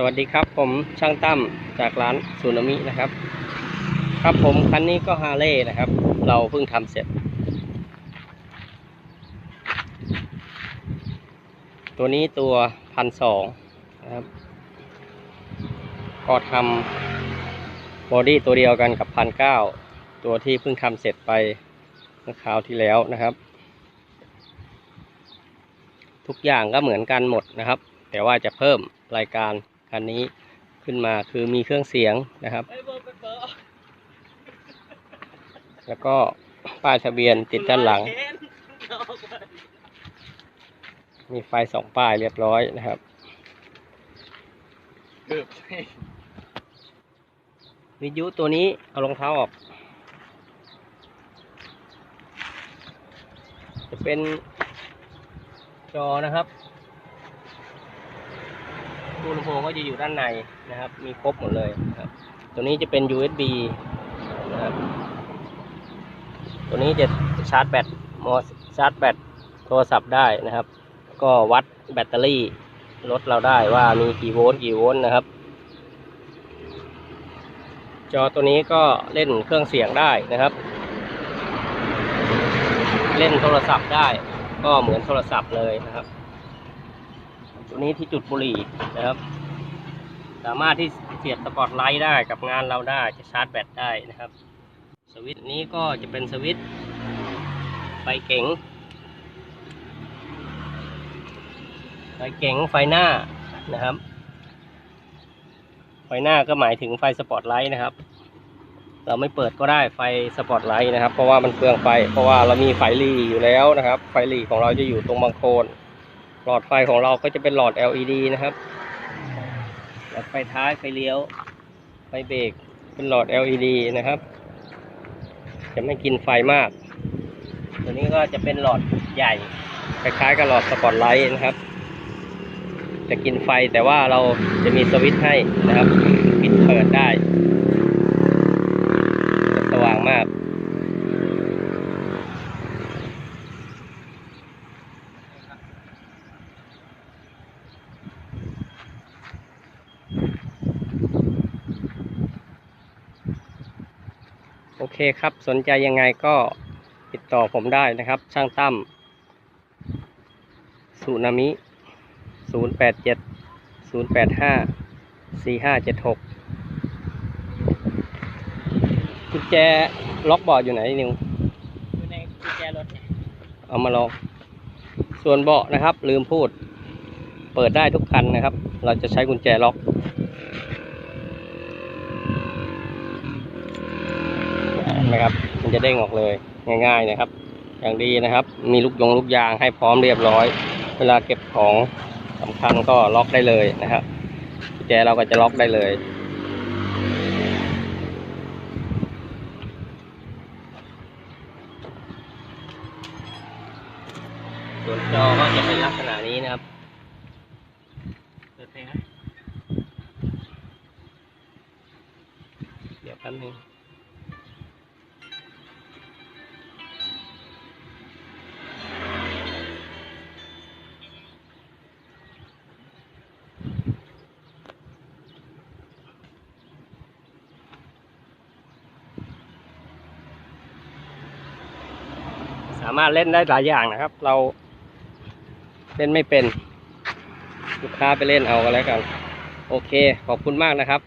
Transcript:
สวัสดีครับผมช่างตั้มจากร้านซูนามินะครับ ครับผมคันนี้ก็ฮาร์เลย์นะครับ เราเพิ่งทำเสร็จ ตัวนี้ตัวพันสองนะครับ ก็ทำบอดี้ตัวเดียวกันกับพันเก้าตัวที่เพิ่งทำเสร็จไปเมื่อคราวที่แล้วนะครับ ทุกอย่างก็เหมือนกันหมดนะครับ แต่ว่าจะเพิ่มรายการ คันนี้ขึ้นมาคือมีเครื่องเสียงนะครับ แล้วก็ป้ายทะเบียนติดด้านหลัง มีไฟสองป้ายเรียบร้อยนะครับวิทยุตัวนี้เอารองเท้าออก จะเป็นจอนะครับ ตู้ลำโพงก็จะอยู่ด้านในนะครับ มีครบหมดเลยครับ ตัวนี้จะเป็น USB นะครับ ตัวนี้จะชาร์จแบตมอชาร์จแบตโทรศัพท์ได้นะครับ ก็วัดแบตเตอรี่รถเราได้ว่ามีกี่โวลต์กี่โวลต์นะครับ จอตัวนี้ก็เล่นเครื่องเสียงได้นะครับ เล่นโทรศัพท์ได้ก็เหมือนโทรศัพท์เลยนะครับ ตัวนี้ที่จุดบุหรี่นะครับ สามารถที่เสียบสปอตไลท์ได้กับงานเราได้จะชาร์จแบตได้นะครับ สวิตช์นี้ก็จะเป็นสวิตช์ไฟเก๋งไฟเก๋งไฟหน้านะครับ ไฟหน้าก็หมายถึงไฟสปอตไลท์นะครับ เราไม่เปิดก็ได้ไฟสปอตไลท์นะครับ เพราะว่ามันเปลืองไฟ เพราะว่าเรามีไฟหลีอยู่แล้วนะครับ ไฟหลีของเราจะอยู่ตรงบางโคน หลอดไฟของเราก็จะเป็นหลอด LED นะครับ หลอดไฟท้ายไฟเลี้ยว ไฟเบรกเป็นหลอด LED นะครับ จะไม่กินไฟมาก ตัวนี้ก็จะเป็นหลอดใหญ่คล้ายๆกับหลอดสปอตไลท์นะครับ จะกินไฟแต่ว่าเราจะมีสวิตช์ให้นะครับ ปิดเปิดได้ สว่างมาก โอเคครับ สนใจยังไงก็ติดต่อผมได้นะครับ ช่างตั้มสุนามิศูนย์แปดเจ็ดศูนย์แปดห้าสี่ห้าเจ็ดหกกุญแจล็อกเบาะอยู่ไหนนิวอยู่ในกุญแจรถเนี่ยเอามาลองส่วนเบาะนะครับ ลืมพูด เปิดได้ทุกคันนะครับ เราจะใช้กุญแจล็อก เห็ นไหมครับ มันจะเด้งออกเลยง่าย ๆนะครับ อย่างดีนะครับ มีลูกยงลูกยางให้พร้อมเรียบร้อย เวลาเก็บของสำคัญก็ล็อกได้เลยนะครับกุญแจเราก็จะล็อกได้เลยส่วนจอก็จะเป็นลักษณะนี้นะครับเปิดเพลงนะเดี๋ยวแป๊บนึงามารถเล่นได้หลายอย่างนะครับ เราเล่นไม่เป็น ลูกค้าไปเล่นเอากันแล้วกัน โอเค ขอบคุณมากนะครับ